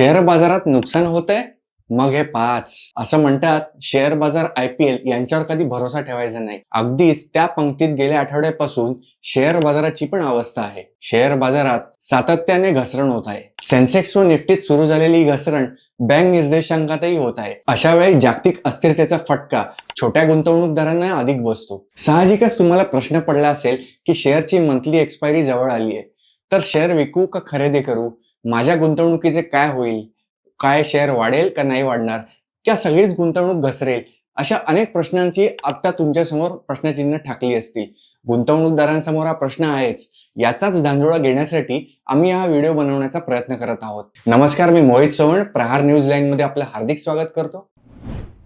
Share बाजारात नुकसान होतंय? मग हे पाच. असं म्हणतात शेअर बाजार आय पी एल यांच्यावर कधी भरोसा ठेवायचा नाही. अगदीच त्या पंक्तीत गेल्या आठवड्यापासून शेअर बाजाराची पण अवस्था आहे. शेअर बाजारात सातत्याने घसरण होत आहे. सेन्सेक्स व निफ्टीत सुरू झालेली घसरण बँक निर्देशांकातही होत आहे. अशा वेळी जागतिक अस्थिरतेचा फटका छोट्या गुंतवणूकदारांना अधिक बसतो. साहजिकच तुम्हाला प्रश्न पडला असेल की शेअरची मंथली एक्सपायरी जवळ आली आहे तर शेअर विकू का खरेदी करू? माझ्या गुंतवणुकीचे काय होईल? काय शेअर वाढेल का नाही वाढणार? त्या सगळीच गुंतवणूक घसरेल अशा अनेक प्रश्नांची आता तुमच्यासमोर प्रश्नचिन्ह ठाकली असतील. गुंतवणूकदारांसमोर हा प्रश्न आहेच. याचाच धांदोळा घेण्यासाठी आम्ही हा व्हिडिओ बनवण्याचा प्रयत्न करत आहोत. नमस्कार मी मोहित चव्हाण प्रहार न्यूज लाईन मध्ये आपलं हार्दिक स्वागत करतो.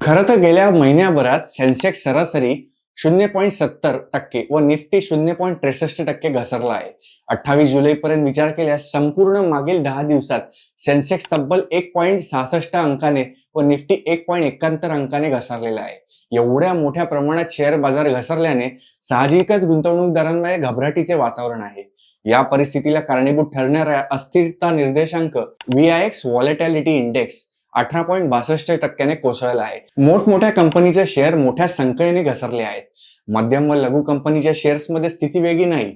खरं तर गेल्या महिन्याभरात सेन्सेक्स सरासरी शून्य पॉईंट सत्तर टक्के व निफ्टी शून्य पॉईंट त्रेसष्ट टक्के घसरला आहे. अठ्ठावीस जुलैपर्यंत विचार केल्यास संपूर्ण मागील दहा दिवसात सेन्सेक्स तब्बल एक पॉईंट सहासष्ट अंकाने व निफ्टी एक पॉईंट एकाहत्तर अंकाने घसरलेला आहे. एवढ्या मोठ्या प्रमाणात शेअर बाजार घसरल्याने साहजिकच गुंतवणूकदारांमध्ये घबराटीचे वातावरण आहे. या परिस्थितीला कारणीभूत ठरणाऱ्या अस्थिरता निर्देशांक V I X volatility index अठरा पॉईंट बासष्ट टक्क्याने कोसळला आहे. मोठमोठ्या कंपनीचे शेअर मोठ्या संख्येने घसरले आहेत. मध्यम व लघु कंपनीच्या शेअर्समध्ये स्थिती वेगळी नाही.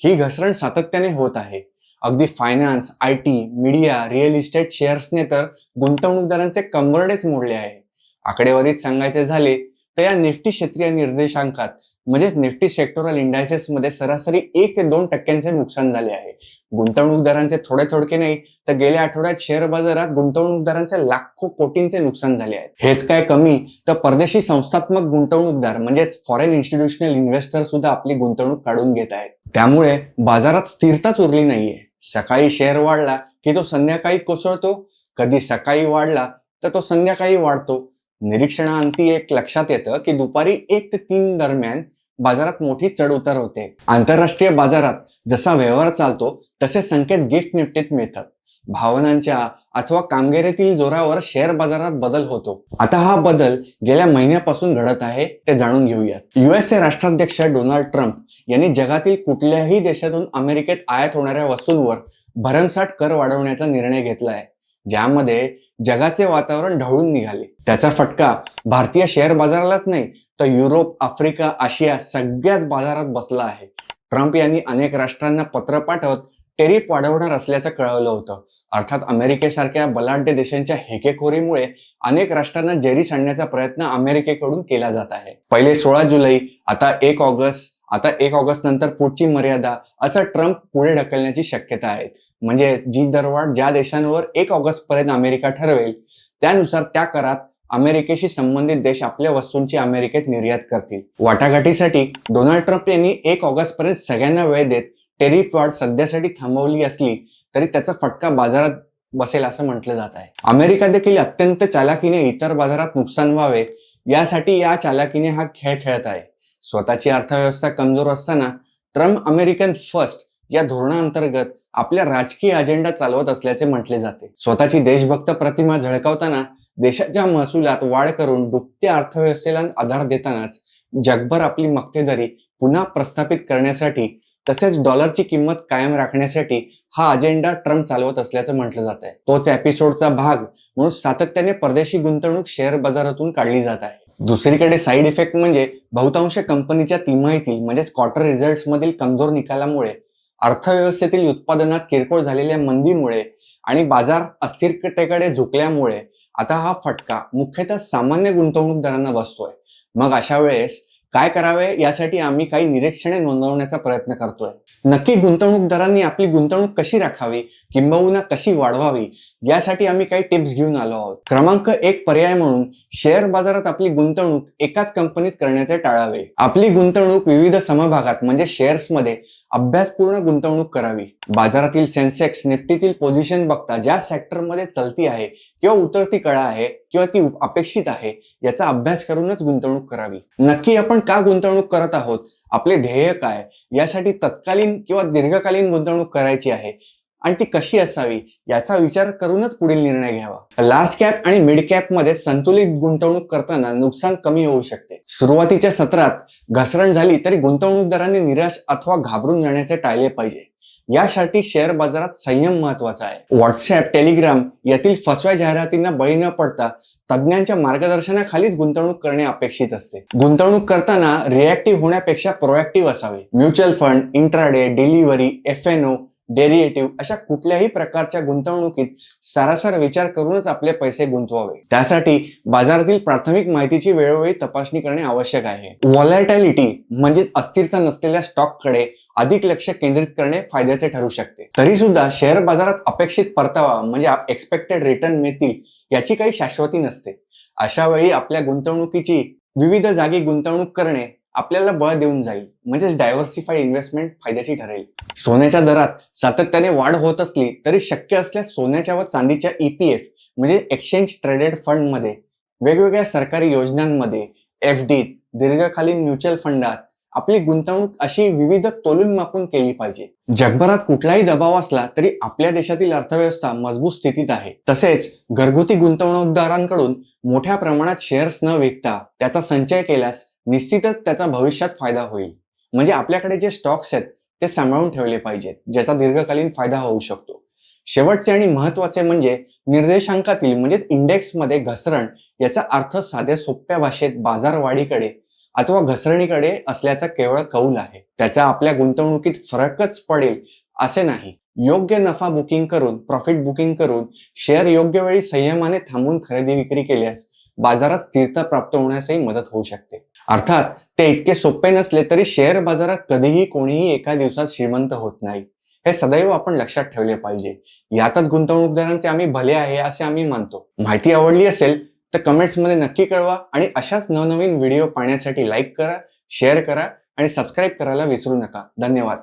ही घसरण सातत्याने होत आहे. अगदी finance I T media real estate शेअर्सने तर गुंतवणूकदारांचे कंबरडेच मोडले आहे. आकडेवारीत सांगायचे झाले तर या निफ्टी क्षेत्रीय निर्देशांकात म्हणजेच निफ्टी सेक्टोरल इंडायसेस मध्ये सरासरी एक ते दोन टक्क्यांचे नुकसान झाले आहे. गुंतवणूकदारांचे थोडे थोडके नाही तर गेल्या आठवड्यात शेअर बाजारात गुंतवणूकदारांचे लाखो कोटींचे नुकसान झाले आहे. हेच काय कमी? तर परदेशी संस्थात्मक गुंतवणूकदार म्हणजेच फॉरेन इन्स्टिट्यूशनल इन्व्हेस्टर सुद्धा आपली गुंतवणूक काढून घेत आहेत. त्यामुळे बाजारात स्थिरताच उरली नाहीये. सकाळी शेअर वाढला की तो संध्याकाळी कोसळतो. कधी सकाळी वाढला तर तो संध्याकाळी वाढतो. निरीक्षणाअंती एक लक्षात येतं की दुपारी एक ते तीन दरम्यान बाजारात मोठी चढ उतार होते. आंतरराष्ट्रीय बाजारात जसा व्यवहार चालतो तसे संकेत गिफ्ट निफ्टीत मिळतात. भावनांच्या अथवा कामगिरीतील जोरावर शेअर बाजारात बदल होतो. आता हा बदल गेल्या महिन्यापासून घडत आहे ते जाणून घेऊयात. युएसए राष्ट्राध्यक्ष डोनाल्ड ट्रम्प यांनी जगातील कुठल्याही देशातून अमेरिकेत आयात होणाऱ्या वस्तूंवर भरमसाठ कर वाढवण्याचा निर्णय घेतला आहे. ज्यामध्ये जगाचे वातावरण ढवळून निघाले. त्याचा फटका भारतीय शेअर बाजारालाच नाही तर युरोप आफ्रिका आशिया सगळ्याच बाजारात बसला आहे. ट्रम्प यांनी अनेक राष्ट्रांना पत्र पाठवत टेरिफ वाढवणार असल्याचं कळवलं होतं. अर्थात अमेरिकेसारख्या बलाढ्य देशांच्या हेकेखोरीमुळे अनेक राष्ट्रांना जेरी सांडण्याचा प्रयत्न अमेरिकेकडून केला जात आहे. पहिले सोळा जुलै आता एक ऑगस्ट आता एक ऑगस्ट नंतर पुढची मर्यादा असं ट्रम्प पुढे ढकलण्याची शक्यता आहे. म्हणजे जी दरवाढ ज्या देशांवर एक ऑगस्ट पर्यंत अमेरिका ठरवेल त्यानुसार त्या करात अमेरिकेशी संबंधित देश आपल्या वस्तूंची अमेरिकेत निर्यात करतील. वाटाघाटीसाठी डोनाल्ड ट्रम्प यांनी एक ऑगस्ट पर्यंत सगळ्यांना वेळ देत टेरिफ वाढ सध्यासाठी थांबवली असली तरी त्याचा फटका बाजारात बसेल असं म्हटलं जात आहे. अमेरिका देखील अत्यंत चालाकीने इतर बाजारात नुकसान व्हावे यासाठी या चालाकीने हा खेळ खेळत आहे. स्वतःची अर्थव्यवस्था कमजोर असताना ट्रम्प अमेरिकन फर्स्ट या धोरणाअंतर्गत आपल्या राजकीय अजेंडा चालवत असल्याचे म्हटले जाते. स्वतःची देशभक्त प्रतिमा झळकावताना देशाच्या महसुलात वाढ करून डुबत्या अर्थव्यवस्थेला आधार देतानाच जगभर आपली मक्तेदारी पुन्हा प्रस्थापित करण्यासाठी तसेच डॉलरची किंमत कायम राखण्यासाठी हा अजेंडा ट्रम्प चालवत असल्याचं म्हटलं जात आहे तोच एपिसोडचा भाग म्हणून सातत्याने परदेशी गुंतवणूक शेअर बाजारातून काढली जात आहे. दुसरीकडे साईड इफेक्ट म्हणजे बहुतांश कंपनीच्या तिमाहीतील म्हणजेच क्वार्टर रिझल्ट मधील कमजोर निकालामुळे अर्थव्यवस्थेतील उत्पादनात किरकोळ झालेल्या मंदीमुळे आणि बाजार अस्थिरतेकडे झुकल्यामुळे आता हा फटका मुख्यतः सामान्य गुंतवणूकदारांना बसतोय. मग अशा वेळेस काय करावे यासाठी आम्ही काही निरीक्षणे नोंदवण्याचा प्रयत्न करतोय. नक्की गुंतवणूकदारांनी आपली गुंतवणूक कशी राखावी किंबहुना कशी वाढवावी यासाठी आम्ही काही टिप्स घेऊन आलो आहोत. क्रमांक एक पर्याय म्हणून शेअर बाजारात आपली गुंतवणूक एकाच कंपनीत करण्याचे टाळावे. आपली गुंतवणूक विविध समभागात म्हणजे शेअर्समध्ये अभ्यासपूर्ण गुंतवणूक करावी. बाजारातील सेन्सेक्स निफ्टीतील पोझिशन बघता ज्या सेक्टरमध्ये चलती आहे किंवा उतरती कळा आहे किंवा ती अपेक्षित आहे याचा अभ्यास करूनच गुंतवणूक करावी. नक्की आपण का गुंतवणूक करत आहोत? आपले ध्येय काय? यासाठी तत्कालीन किंवा दीर्घकालीन गुंतवणूक करायची आहे. आणि ती कशी असावी याचा विचार करूनच पुढील निर्णय घ्यावा. लार्ज कॅप आणि मिड कॅपमध्ये संतुलित गुंतवणूक करताना नुकसान कमी होऊ शकते. सुरुवातीच्या सत्रात घसरण झाली तरी गुंतवणूकदारांनी निराश अथवा घाबरून जाण्याचे टाळले पाहिजे. यासाठी शेअर बाजारात संयम महत्त्वाचा आहे. व्हॉट्सअप टेलिग्राम यातील फसव्या जाहिरातींना बळी न पडता तज्ज्ञांच्या मार्गदर्शनाखालीच गुंतवणूक करणे अपेक्षित असते. गुंतवणूक करताना रिॲक्टिव्ह होण्यापेक्षा प्रोएक्टिव्ह असावे. Mutual fund intraday delivery F and O derivative अशा कुठल्याही प्रकारच्या गुंतवणुकीत सारासार विचार करूनच आपले पैसे गुंतवावे. त्यासाठी बाजारातील प्राथमिक माहितीची वेळोवेळी तपासणी करणे आवश्यक आहे. व्हॉलॅटिलिटी म्हणजे अस्थिरता नसलेल्या स्टॉककडे अधिक लक्ष केंद्रित करणे फायद्याचे ठरू शकते. तरी सुद्धा शेअर बाजारात अपेक्षित परतावा म्हणजे एक्सपेक्टेड रिटर्न मिळतील याची काही शाश्वती नसते. अशा वेळी आपल्या गुंतवणुकीची विविध जागी गुंतवणूक करणे आपल्याला बळ देऊन जाईल. म्हणजेच डायव्हर्सिफाईड इन्व्हेस्टमेंट फायद्याची ठरेल. सोन्याच्या दरात सातत्याने वाढ होत असली तरी शक्य असल्यास सोन्याच्या व चांदीच्या ईपीएफ म्हणजे एक्सचेंज ट्रेडेड फंडमध्ये वेगवेगळ्या सरकारी योजनांमध्ये एफ डी दीर्घकालीन म्युच्युअल फंडात आपली गुंतवणूक अशी विविध तोलून मापून केली पाहिजे. जगभरात कुठलाही दबाव असला तरी आपल्या देशातील अर्थव्यवस्था मजबूत स्थितीत आहे. तसेच घरगुती गुंतवणूकदारांकडून मोठ्या प्रमाणात शेअर्स न विकता त्याचा संचय केल्यास निश्चितच त्याचा भविष्यात फायदा होईल. म्हणजे आपल्याकडे जे स्टॉक्स आहेत ते सांभाळून ठेवले पाहिजेत ज्याचा दीर्घकालीन फायदा होऊ शकतो. शेवटचे आणि महत्त्वाचे म्हणजे निर्देशांकातील म्हणजेच इंडेक्समध्ये घसरण याचा अर्थ साध्या सोप्या भाषेत बाजारवाढीकडे अथवा घसरणीकडे असल्याचा केवळ कौल आहे. त्याचा आपल्या गुंतवणुकीत फरकच पडेल असे नाही. योग्य नफा बुकिंग करून प्रॉफिट बुकिंग करून शेअर योग्य वेळी संयमाने थांबून खरेदी विक्री केल्यास बाजारात स्थिरता प्राप्त होण्यासही मदत होऊ शकते. अर्थात ते इतके सोपे नसले तरी शेअर बाजारात कधीही कोणीही एका दिवसात श्रीमंत होत नाही. हे सदैव आपण लक्षात ठेवले पाहिजे. यातच गुंतवणूकदारांचे आम्ही भले आहे असे आम्ही मानतो. माहिती आवडली असेल तर कमेंट्समध्ये नक्की कळवा आणि अशाच नवनवीन व्हिडिओ पाहण्यासाठी लाईक करा शेअर करा आणि सबस्क्राईब करायला विसरू नका. धन्यवाद.